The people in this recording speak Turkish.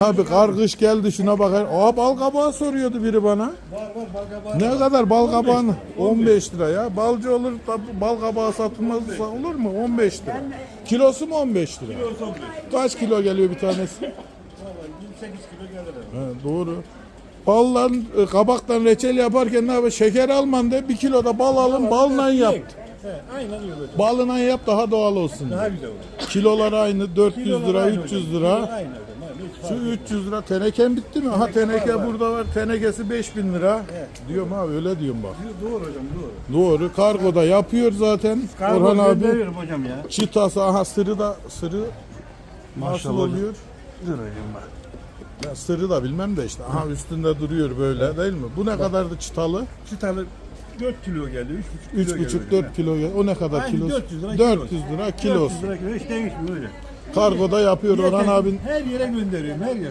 Abi kargış geldi şuna bakar. Aa bal kabağı soruyordu biri bana. Var var balkabağı. Ne kadar bal kabağını? 15 lira ya. Balcı olur da bal kabağı satılmazsa olur mu? 15 lira. Kilosu mu 15 lira? Kilosu 15. Kaç kilo geliyor bir tanesi? Valla 28 kilo gelir. abi. He, doğru. Ballan, e, kabaktan reçel yaparken ne yapıyor? Şeker alman de bir kilo da bal alın, balla yap. He, aynen öyle. hocam. Balına yap daha doğal olsun. Daha güzel olur. Kilolar aynı 400 Kilolar lira, aynı 300 hocam. lira. Aynen. Yok. 300 lira teneken bitti mi? Ha teneke var, var. burada var. Tenekesi 5000 lira. Diyorum abi öyle diyorum bak. Doğru hocam doğru. Doğru. Kargoda yapıyor zaten. Kargo Orhan abi. gönderiyorum hocam ya. Çıtası aha sırı da sırı nasıl Maşallah hocam. oluyor? Dur hocam bak. Ben sırı da bilmem de işte. Aha üstünde duruyor böyle değil mi? Bu ne kadardı çıtalı? Çıtalı 4 kilo geldi. 3,5 kilo 3,5-4 kilo. gel- O ne kadar Aynı kilosu? 400 lira 400 kilosu. lira kilosu. 400 lira kilo hiç değişmiyor öyle. Kargoda yapıyor Orhan abin. Her yere gönderiyorum her yer.